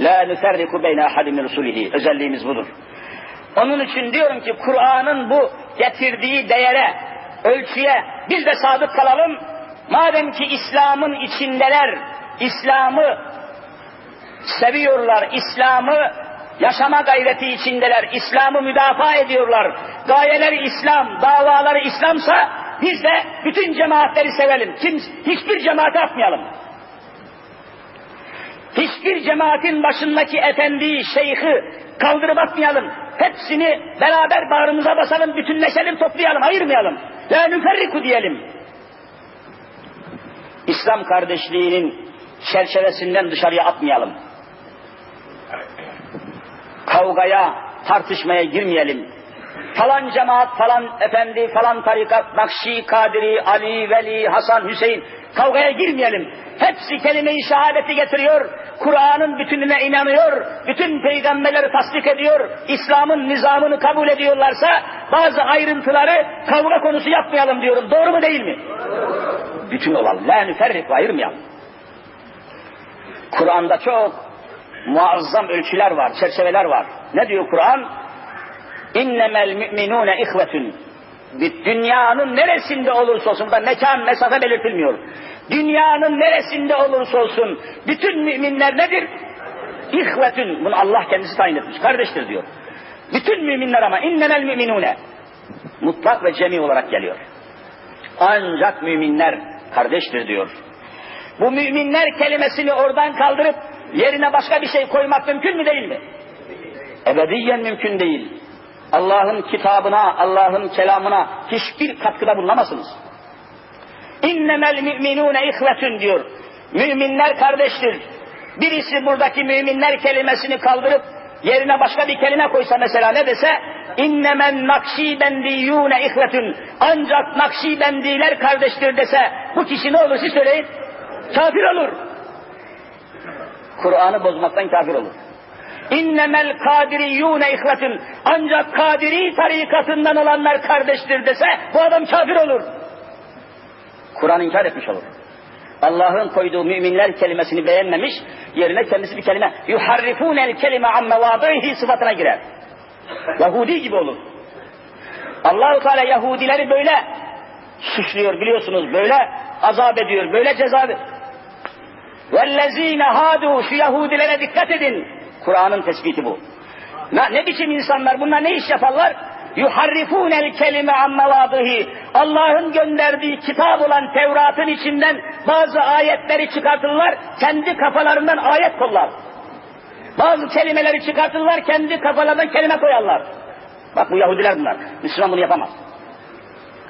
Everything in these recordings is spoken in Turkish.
La nüferriku beyne ahadin min rusulihi. Özelliğimiz budur. Onun için diyorum ki Kur'an'ın bu getirdiği değere, ölçüye biz de sadık kalalım. Madem ki İslam'ın içindeler, İslam'ı seviyorlar, İslam'ı yaşama gayreti içindeler, İslam'ı müdafaa ediyorlar. Gayeleri İslam, davaları İslamsa biz de bütün cemaatleri sevelim. Kim, hiçbir cemaate atmayalım. Hiçbir cemaatin başındaki efendiyi, şeyhi kaldırıp atmayalım. Hepsini beraber bağrımıza basalım, bütünleşelim, toplayalım, ayırmayalım. La nüferriku diyelim. İslam kardeşliğinin çerçevesinden dışarıya atmayalım. Kavgaya, tartışmaya girmeyelim. Falan cemaat, falan efendi, falan tarikat, Nakşi, Kadiri, Ali, Veli, Hasan, Hüseyin kavgaya girmeyelim. Hepsi kelime-i şehadeti getiriyor. Kur'an'ın bütününe inanıyor. Bütün peygamberleri tasdik ediyor. İslam'ın nizamını kabul ediyorlarsa bazı ayrıntıları kavga konusu yapmayalım diyorum. Doğru mu değil mi? Bütün olalım. La nüferrik ayırmayalım. Kur'an'da çok muazzam ölçüler var, çerçeveler var. Ne diyor Kur'an? İnnemel müminune ihvetün. Bir dünyanın neresinde olursa olsun, burada mekan, mesafe belirtilmiyor. Dünyanın neresinde olursa olsun, bütün müminler nedir? İhvetün. Bunu Allah kendisi tayin etmiş. Kardeştir diyor. Bütün müminler ama innemel müminune. Mutlak ve cemi olarak geliyor. Ancak müminler kardeştir diyor. Bu müminler kelimesini oradan kaldırıp yerine başka bir şey koymak mümkün mü değil mi? Ebediyen mümkün değil. Allah'ın kitabına, Allah'ın kelamına hiçbir katkıda bulunamazsınız. İnnemel müminune ihvetün diyor. Müminler kardeştir. Birisi buradaki müminler kelimesini kaldırıp yerine başka bir kelime koysa mesela ne dese innemen nakşibendiyyûne ihvetün ancak nakşibendiler kardeştir dese bu kişi ne olur siz söyleyin kafir olur. Kur'an'ı bozmaktan kafir olur. İnnemel kadiriyyûne ihvetün ancak kadiri tarikatından olanlar kardeştir dese bu adam kafir olur. Kur'an inkar etmiş olur. Allah'ın koyduğu müminler kelimesini beğenmemiş, yerine kendisi bir kelime yuharrifûnel kelime an mevâdîhî sıfatına girer. Yahudi gibi olur. Allahu Teala Yahudileri böyle suçluyor biliyorsunuz, böyle azap ediyor, böyle ceza Vellezîne hâdû şu Yahudilere dikkat edin. Kur'an'ın tespiti bu. Ne, ne biçim insanlar bunlar ne iş yaparlar? yuharrifunel kelime ammevâdıhi Allah'ın gönderdiği kitap olan Tevrat'ın içinden bazı ayetleri çıkartırlar, kendi kafalarından ayet kollar. Bazı kelimeleri çıkartırlar, kendi kafalarından kelime koyarlar. Bak bu Yahudiler bunlar. Müslüman bunu yapamaz.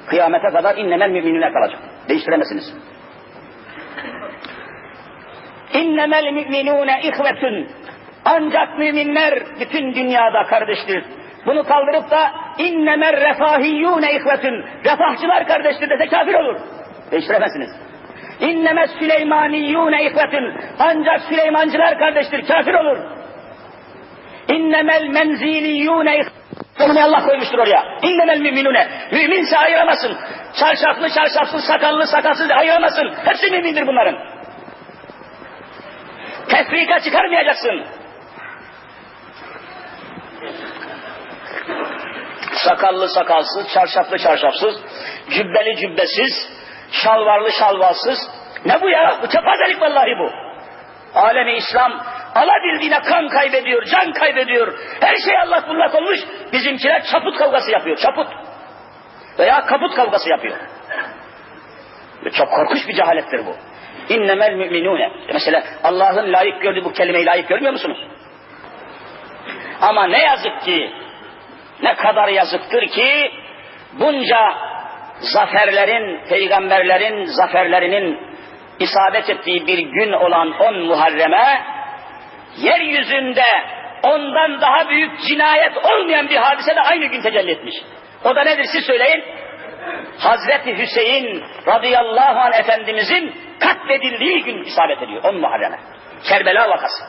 Kıyamete kadar innemel müminine kalacak. Değiştiremezsiniz. İnnemel müminune ihvetün. Ancak müminler bütün dünyada kardeştir. Bunu kaldırıp da innemer refahiyyûne ihvetün. Refahçılar kardeştir dese kafir olur. Değiştiremezsiniz. İnnemes Süleymaniyyûne ihvetün. Ancak Süleymancılar kardeştir, kafir olur. İnnemel menziliyyûne ihvetün. Allah koymuştur oraya. İnnemel müminune. Müminse ayıramasın. Çarşaflı çarşafsız, sakallı sakalsız ayıramasın. Hepsi mümindir bunların. Tefrika çıkarmayacaksın. Sakallı sakalsız, çarşaflı çarşafsız, cübbeli cübbesiz, şalvarlı şalvarsız. Ne bu ya? Bu kepazelik vallahi bu. Alemi İslam alabildiğine kan kaybediyor, can kaybediyor. Her şey Allah bullak olmuş. Bizimkiler çaput kavgası yapıyor, çaput. Veya kaput kavgası yapıyor. Ve çok korkunç bir cehalettir bu. İnnemel müminune. Mesela Allah'ın layık gördüğü bu kelimeyi layık görmüyor musunuz? Ama ne yazık ki ne kadar yazıktır ki bunca zaferlerin, peygamberlerin zaferlerinin isabet ettiği bir gün olan 10 Muharrem'e yeryüzünde ondan daha büyük cinayet olmayan bir hadise de aynı gün tecelli etmiş. O da nedir siz söyleyin? Hazreti Hüseyin radıyallahu anh efendimizin katledildiği gün isabet ediyor 10 Muharrem'e. Kerbela vakası.